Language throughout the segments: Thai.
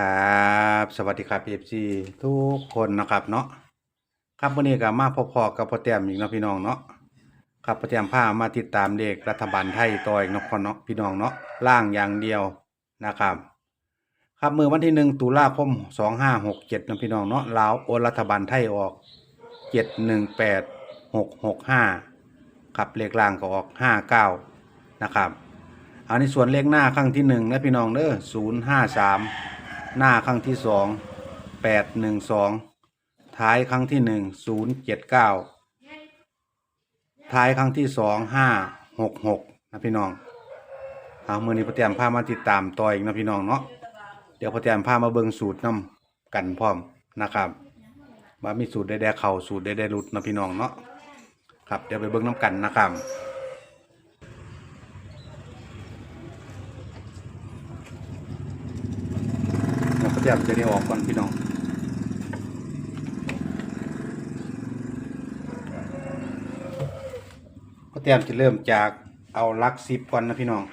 ครับ สวัสดีครับ FC ทุกคนนะครับเนาะครับวันนี้ก็มาพบๆกับพ่อแต้มอีกนะพี่น้องเนาะครับพ่อแต้มพามาติดตามเลขรัฐบาลไทยต่ออีกเนาะพ่อเนาะพี่น้องเนาะล่างอย่างเดียวนะครับ ครับมือวันที่หนึ่งตุลาคมสองห้าหกเจ็ดนะพี่น้องเนาะลาวโอนรัฐบาลไทยออกเจ็ดหนึ่งแปดหกหกห้าครับเลขล่างก็ออกห้าเก้านะครับอันนี้ส่วนเลขหน้าครั้งที่หนึ่งนะพี่น้องเด้อศูนย์ห้าสาม หน้าครั้งที่สองแปดหนึ่งสองท้ายครั้งที่หนึ่งศูนย์เจ็ดเก้าท้ายครั้งที่สองห้าหกหกนะพี่น้องเอามือนี้พระเตรียมพามาติดตามต่ออีกนะพี่น้องเนาะเดี๋ยวพอแจมพามาเบิ่งสูตรน้ำกันพร้อมนะครับว่ามีสูตรได้ๆเข่าสูตรได้ๆรุดนะพี่น้องเนาะครับเดี๋ยวไปเบิ่งน้ำกันนะครับ เดี๋ยวพอแจะได้ออกก่อนพี่น้องพอแจมจะเริ่มจากเอาลักซิปก่อนนะพี่น้อง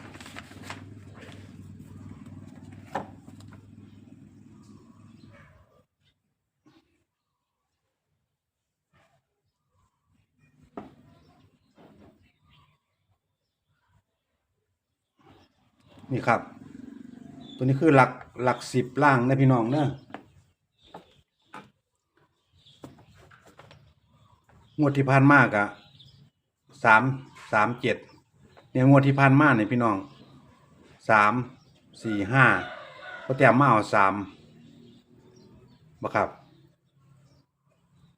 นี่ครับ ตัวนี้คือหลักหลักสิบล่างนะพี่น้องเนอะงวดที่ผ่านมากอะสามสามเจ็ดเนี่ยงวดที่ผ่านมาเนี่ยพี่น้องสามสี่ห้าก็แต้มมาเอาสามบ่ครับ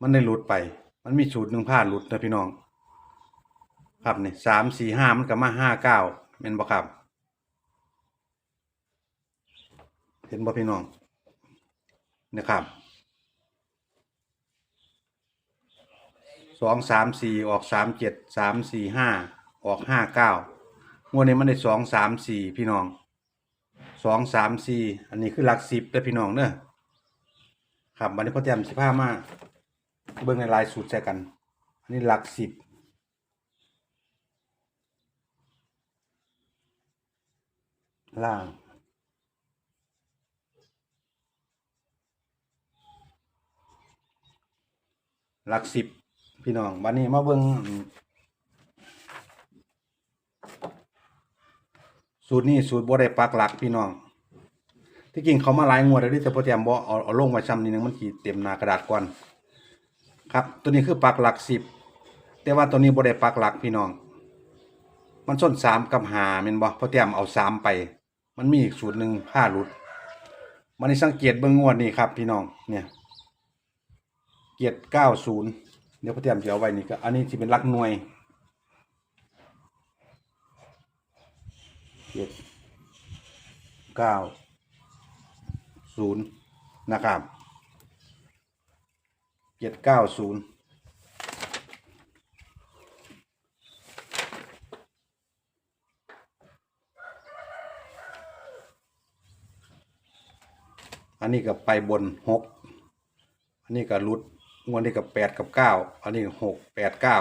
มันได้หลุดไป มันมีสูตรหนึ่งพลาดหลุดนะพี่น้อง ครับเนี่ยสามสี่ห้ามันก็มาห้าเก้าเป็นบ่ครับ เห็นบ่พี่น้องนะครับสองสามสี่ออกสามเจ็ดสามสี่ห้าออกห้าเก้างวดนี้มันได้สองสามสี่พี่น้องสองสามสี่อันนี้คือหลักสิบเด้อพี่น้องเนอะครับวันนี้พ่อแจมสิบห้ามาเบิ่งในลายสูตรใส่กัน อันนี้หลักสิบล่าง หลักสิบพี่น้องบันนี้มาเบิ่งสูตรนี้สูตรบ่ได้ปักหลักพี่น้อง ที่จริงเขามาหลายงวดแล้วเด้อแต่โปรแกรมบ่เอาเอาลงไว้ซ้ำนี่นึงมันสิเต็มหน้ากระดาษก่อนครับ ตัวนี้คือปักหลักสิบแต่ว่าตัวนี้บ่ได้ปักหลักพี่น้อง มันส้นสามกับหาแม่นบ่โปรแกรมเอาสามไป มันมีอีกสูตรหนึ่งผ้าหลุดมันนี่สังเกตเบิ่งงวดนี้ครับพี่น้องเนี่ย เกียรติเก้าศูนย์เดี๋ยวพอเตรียมจะเอาไว้นี่ก็อันนี้ที่เป็นลักหน่วยเกียรติเก้าศูนย์นะครับเกียรติเก้าศูนย์อันนี้ก็ไปบนหกอันนี้ก็รุด งวดนี้กับแปดกับเก้าอันนี้หกแปดเก้า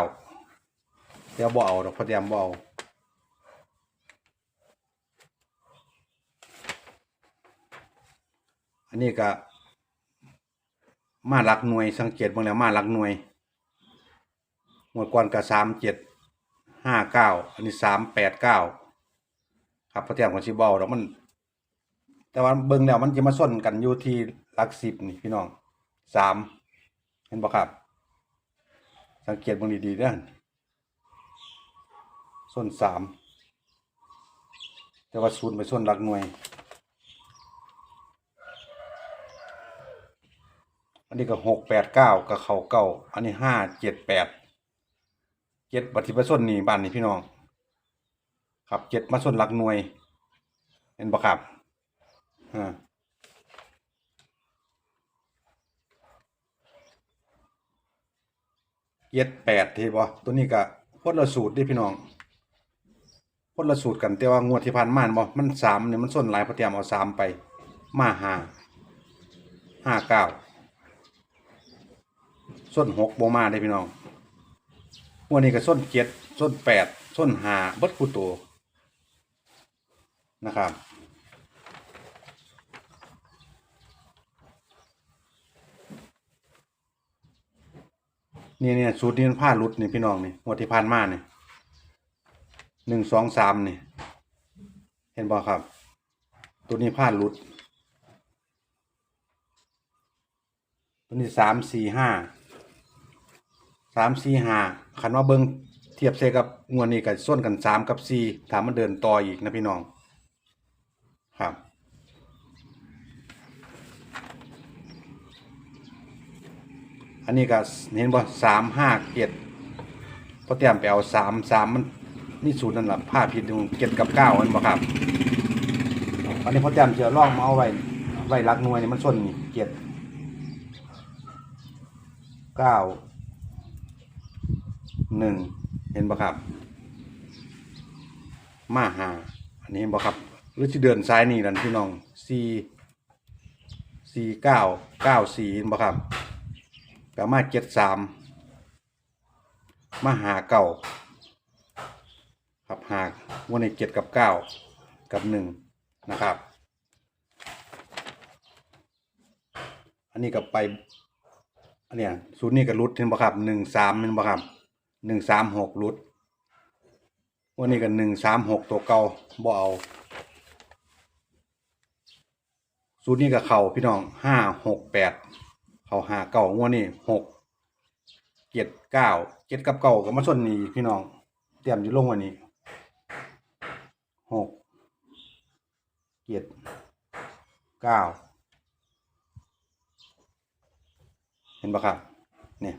เดี๋ยวบ่เอาดอกพอเตรียมบ่เอาอันนี้ก็มาหลักหน่วยสังเกตเบางแล้วมาหลักหน่วยงวดก่อนกับสามเจ็ดห้าเก้าอันนี้สามแปดเก้าครับพอเตรียมของชิบเอาดอกมัน แต่ว่าเบิ่งแล้วมันจะมาส้นกันอยู่ที่หลักสิบนี่พี่น้องสาม ห็นบ่ครับ สังเกตบิ่งดีๆด้อส้นสามแต่ว่าศูนย์ไปส้นหลักหน่วย อันนี้ก็หกแปดเก้ากับเขาเก้าอันนี้ห้าเจ็ดแปดเจ็ดบัตรที่ไปส้นนี่บ้านนี่พี่น้อง ครับเจ็ดมาส้นหลักหน่วย เห็นบ่ครับอ่า เย็ดแปดที่บ่ตัวนี้ก็คนละสูตรดิพี่น้องคนละสูตรกันแต่ว่างวดที่ผ่านมาบ่มันสามเนี่ยมันส้นหลายพอเตรียมเอาสามไป มาห้าห้าเก้าส้นหกโบมาได้พี่น้องงวดนี้ก็ส้นเจ็ดส้นแปดส้นห้าเบิดคู่ตัวนะครับ นี่เนี่ยสูตรนี้มันผ้ารุดนี่พี่น้องนี่งวดที่ผ่านมานี่หนึ่งสองสามนี่ เห็นบ่ครับ ตัวนี้ผ้ารุด ตัวนี้สามสี่ห้าสามสี่ห้าขันว่าเบิ้งเทียบเซกับงวดนี้กับส้นกันสามกับสี่ถามมันเดินต่ออีกนะพี่น้อง ครับ อันนี้ก็เห็นบ่สามห้าเกียรพอเตรียมไปเอาสามสามมันนี่สูตรนั่นแหละผ้าผิดตรงเกียรกับเก้าอันบ่ครับอันนี้พอเตรียมจะลองมาเอาไว้ไว้รักหน่วยนี่มันส้นนี่เกียรเก้าหนึ่งเห็นบ่ครับ มาหาอันนี้เห็นบ่ครับหรือที่เดินซ้ายนี่นั่นพี่น้องสี่สี่เก้าเก้าสี่เห็นบ่ครับ ก็มาเจ็ดสามมาหาเก่าครับหากวันในเจ็ดกับเก้ากับหนึ่งนะครับ อันนี้ก็ไปอันเนี้ยศูนย์นี่ก็รุดเห็นบ่ครับหนึ่งสามเห็นบ่ครับหนึ่งสามหกรุดวันนี้ก็หนึ่งสามหกตัวเก่าบ่เอาศูนย์นี่ก็เข่าพี่น้องห้าหกแปด เขาหาเก่างวดนี่หกเจ็ดเก้าเจ็ดกับเก่าก็มาส่วนนี้พี่น้อง เตรียมอยู่ลงวันนี้หกเจ็ดเก้าเห็นปะครับเนี่ย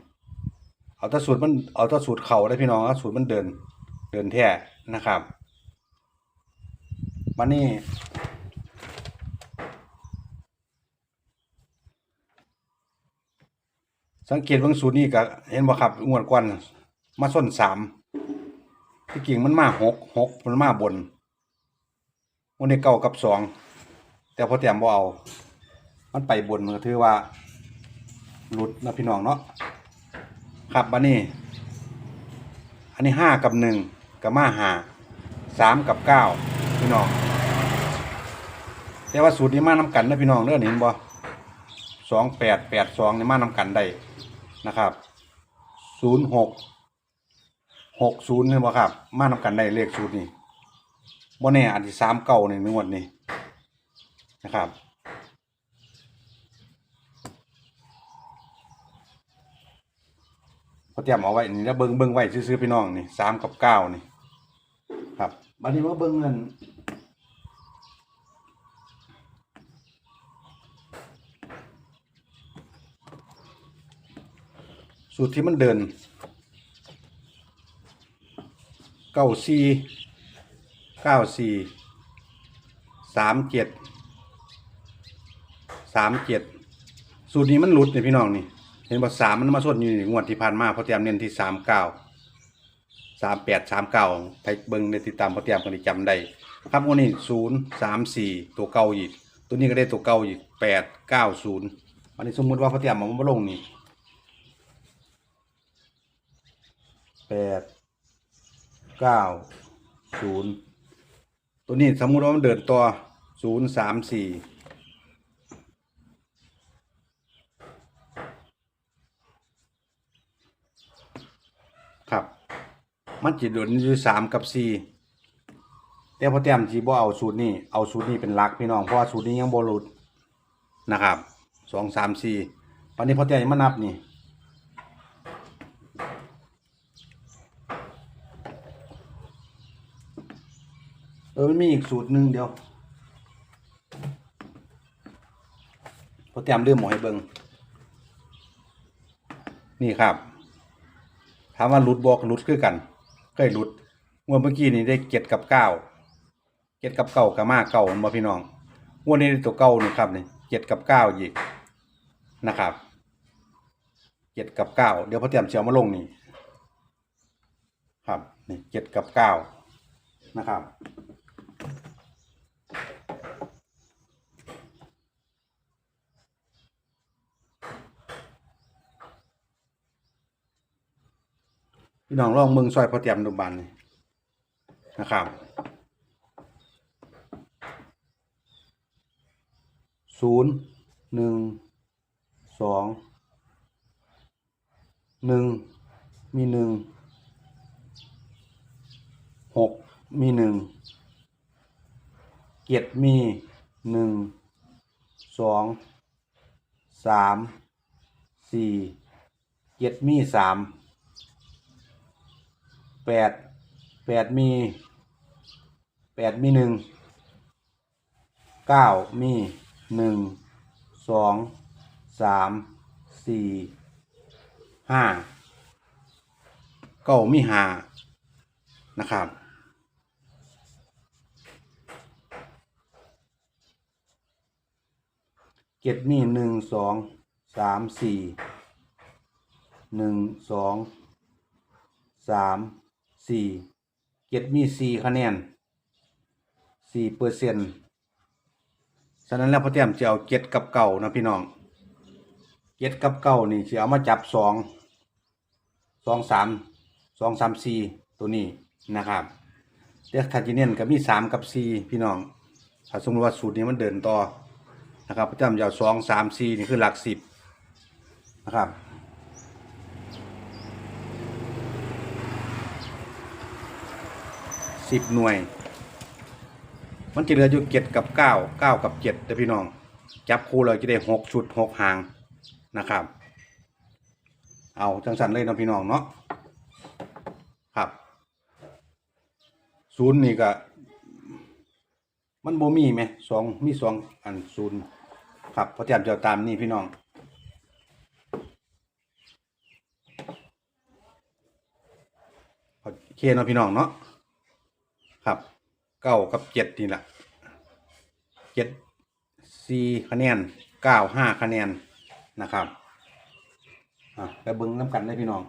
เอาแตสูตรมันเอาแตสูตรเข่าได้พี่น้องสูตรมันเดินเดินแท้นะครับวันนี้ สังเกตเบางสูตรนี่ก็เห็นบ่ครับงวดก่อนมาส้นสามที่กิ่งมันมาหกหกมันมาบนวันนี้เก้ากับสองแต่พอแต้มบ่เอา มันไปบนมันก็ถือว่า หลุดนะพี่น้องเนาะครับบันนี้ อันนี้ห้ากับหนึ่งกับมาหาสามกับเก้าพี่น้องแต่ว่าสูตรนี้มาน้ำกันนะพี่น้องเด้อเห็นบ่สองแปดแปดสองนี่มาน้ำกันได้ นะครับศูนย์หกหกศูนย์นี่บ่ครับ มานำกันได้เลขศูนย์นี่บ่แน่อาจจะสามเก้าในงวดนี้นะครับพอเตรียมเอาไว้นี่แล้วเบิ้งเบิ้งไว้ซื้อๆพี่น้องนี่สามกับเก้านี่ ครับบัดนี้ว่าเบิ้งเงิน สูตรที่มันเดินเก้าสี่เก้าสี่สามเจ็ดสามเจ็ดสูตรนี้มันหลุดเนี่ยพี่น้องนี่เห็นว่าสามมันมาส่วนอยู่ในงวดที่ผ่านมาเพอเตรียมเน้นที่สามเก้าสามแปดสามเก้าไปเบิ้งในติดตามเพอเตรียมกันได้จำได้ครับวันนี้ศูนย์สามสี่ตัวเก้าอีกตัวนี้ก็ได้ตัวเก้าอีกแปดเก้าศูนย์อันนี้สมมติว่าเพอเตรียมมันมาลงนี่ แปดเก้าศูนย์ตัวนี้สมมุติว่ามันเดินตัวศูนย์สามสี่ครับ มันจิเดินอยู่สามกับสี่แต่พอเตรียมจีบ่เอาสูตรนี้เอาสูตรนี้เป็นหลักพี่น้องเพราะว่าสูตรนี้ยังบ่หลุดนะครับสองสามสี่วันนี้พอเตรียมมานับนี่ เออมันมีอีกสูตรหนึ่งเดียวพอเตรียมเรื่องหมอให้เบิงนี่ครับถามว่าหลุดบอกหลุดคือกันเคยหลุดงวดเมื่อกี้นี่ได้เจ็ดกับเก้าเจ็ดกับเก้ากับมาเก้ามาพี่น้องงวดนี้ได้ตัวเก้านี่ครับนี่เจ็ดกับเก้าอีกนะครับเจ็ดกับเก้าเดี๋ยวพอเตรียมเชียวมาลงนี่ครับนี่เจ็ดกับเก้านะครับ พี่น้องลองเมืองซอยพอเตรียมดูบันนี่นะครับศูนย์หนึ่งสองหนึ่งมีหนึ่งหกมีหนึ่งเจ็ดมีหนึ่งสองสามสี่เจ็ดมีสาม แปดแปดมีแปดมีหนึ่งเก้ามีหนึ่งสองสามสี่ห้าเก้ามีห้านะครับเจ็ดมีหนึ่งสองสามสี่หนึ่งสองสาม สี่เจ็ดมีสี่คะแนนสี่เปอร์เซ็นต์ฉะนั้นแล้วพ่อเตรียมจะเอาเจ็ดกับเก่านะพี่น้องเจ็ดกับเก่านี่จะเอามาจับสองสองสามสองสามสี่ตัวนี้นะครับเด็กทันจีเนียนก็มีสามกับสี่พี่น้องถ้าสมมติว่าสูตรนี้มันเดินต่อนะครับประจำยาสองสามสี่นี่คือหลักสิบนะครับ สิบหน่วย มันจะเหลืออยู่เจ็ดกับเก้าเก้ากับเจ็ดแต่พี่น้อง จับคู่เราจะได้หกชุดหกหางนะครับ เอาจังสันเลยนะพี่น้องเนาะครับศูนย์นี่ก็มันโบมีไหมสองมีสองอันศูนย์ครับพอเตรียมจะตามนี่พี่น้องโอเคเนาะพี่น้องเนาะ ครับเก้ากับเจ็ดนี่แหละเจ็ดสี่คะแนนเก้าห้าคะแนนนะครับอะแล้วเบิ้งน้ำกันได้พี่น้อง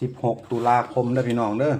สิบหกตุลาคมเด้พี่น้องเด้อ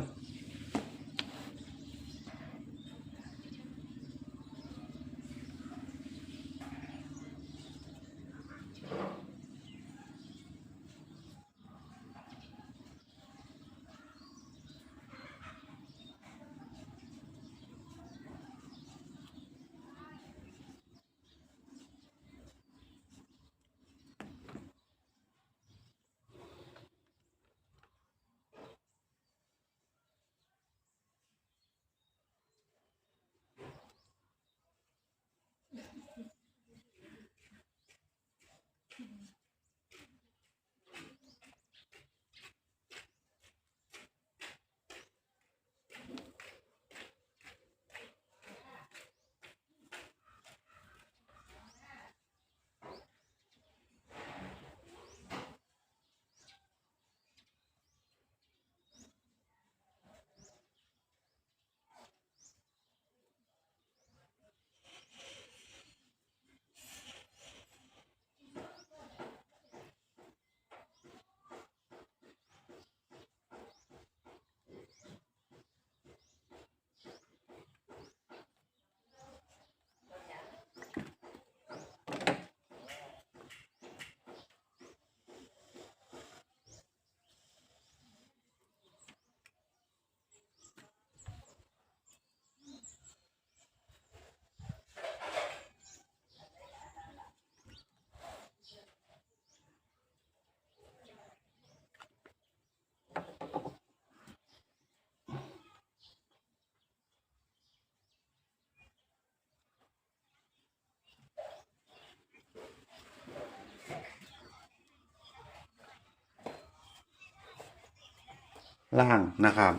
ล่างนะครับ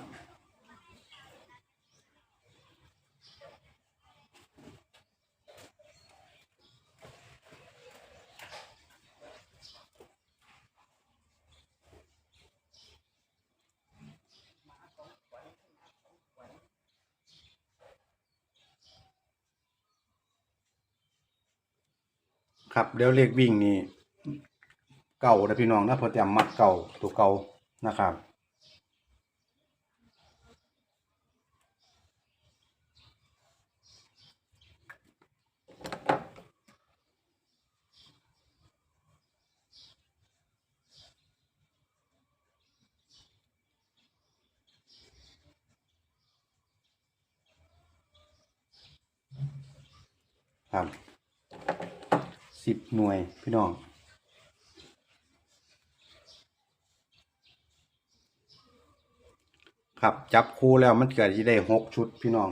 ครับเดี๋ยวเลขวิ่งนี่เก่านะพี่น้องนะพอเตรียมมัดเก่าตัวเก่านะครับ ครับสิบหน่วยพี่น้องครับจับคู่แล้วมันเกิดที่ได้หกชุดพี่น้อง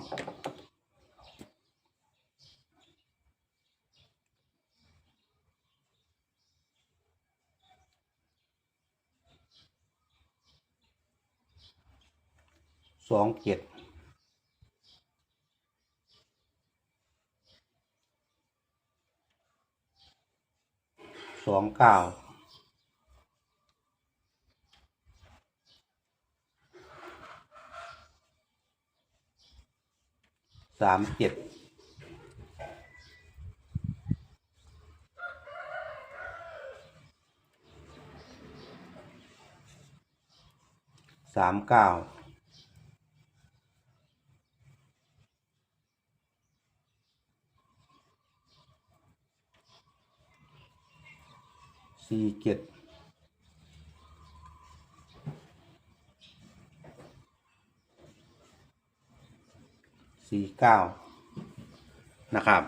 สองเจ็ด สองเก้าสามเจ็ดสามเก้า สี่ เจ็ดสี่เก้านะครับ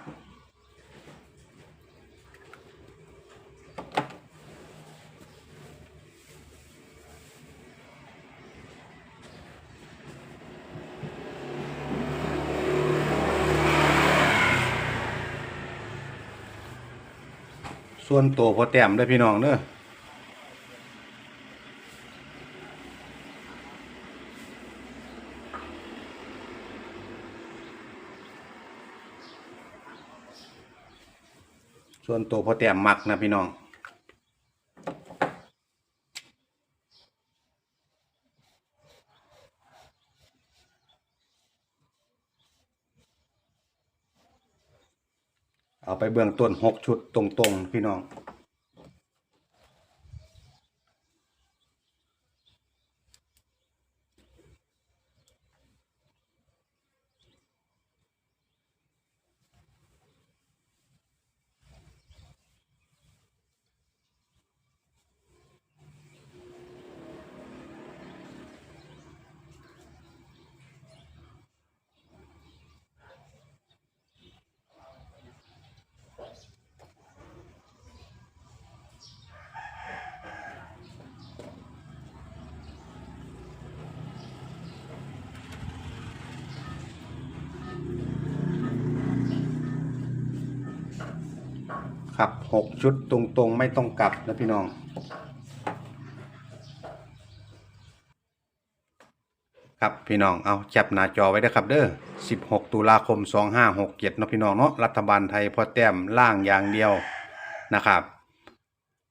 ส่วนตัวพอแต้มเด้วยพี่น้องเนอะส่วนตัวพอแต้มมักนะพี่น้อง เอาไปเบื้องต้นหกชุดตรงๆ พี่น้อง หกชุดตรงๆ ไม่ต้องกลับนะพี่น้อง ครับพี่น้องเอาจับหน้าจอไว้ด้ครับเด้อ16 ตุลาคม 2567เนะพี่น้องเนาะรัฐบาลไทยพอแต้มล่างอย่างเดียวนะครับ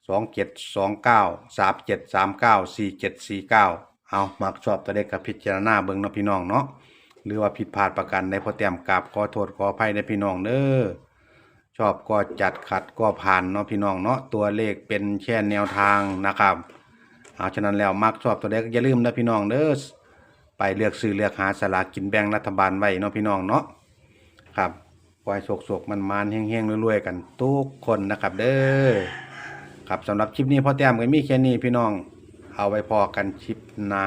27 29 37 39 47 49 เอามักชอบตัวเลขกับพิจารณาเบิ่งนะพี่น้องเนาะหรือว่าผิดพลาดประกันในพอแต้มกราบขอโทษขออภัยในพี่น้องเด้อ ชอบก็จัดขัดก็ผ่านเนาะพี่น้องเนาะตัวเลขเป็นแค่แนวทางนะครับเอาฉะนั้นแล้วมักชอบตัวเลขอย่าลืมนะพี่น้องเด้อไปเลือกซื้อเลือกหาสลากกินแบ่งรัฐบาลไว้เนาะพี่น้องเนาะครับปล่อยโศกๆมันมานๆเฮงๆรวยๆกันทุกคนนะครับ เด้อครับสำหรับคลิปนี้พ่อแต้มก็มีแค่นี้พี่น้อง เอาไว้พอกันคลิปหนา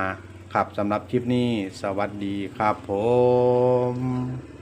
ครับสำหรับคลิปนี้สวัสดีครับผม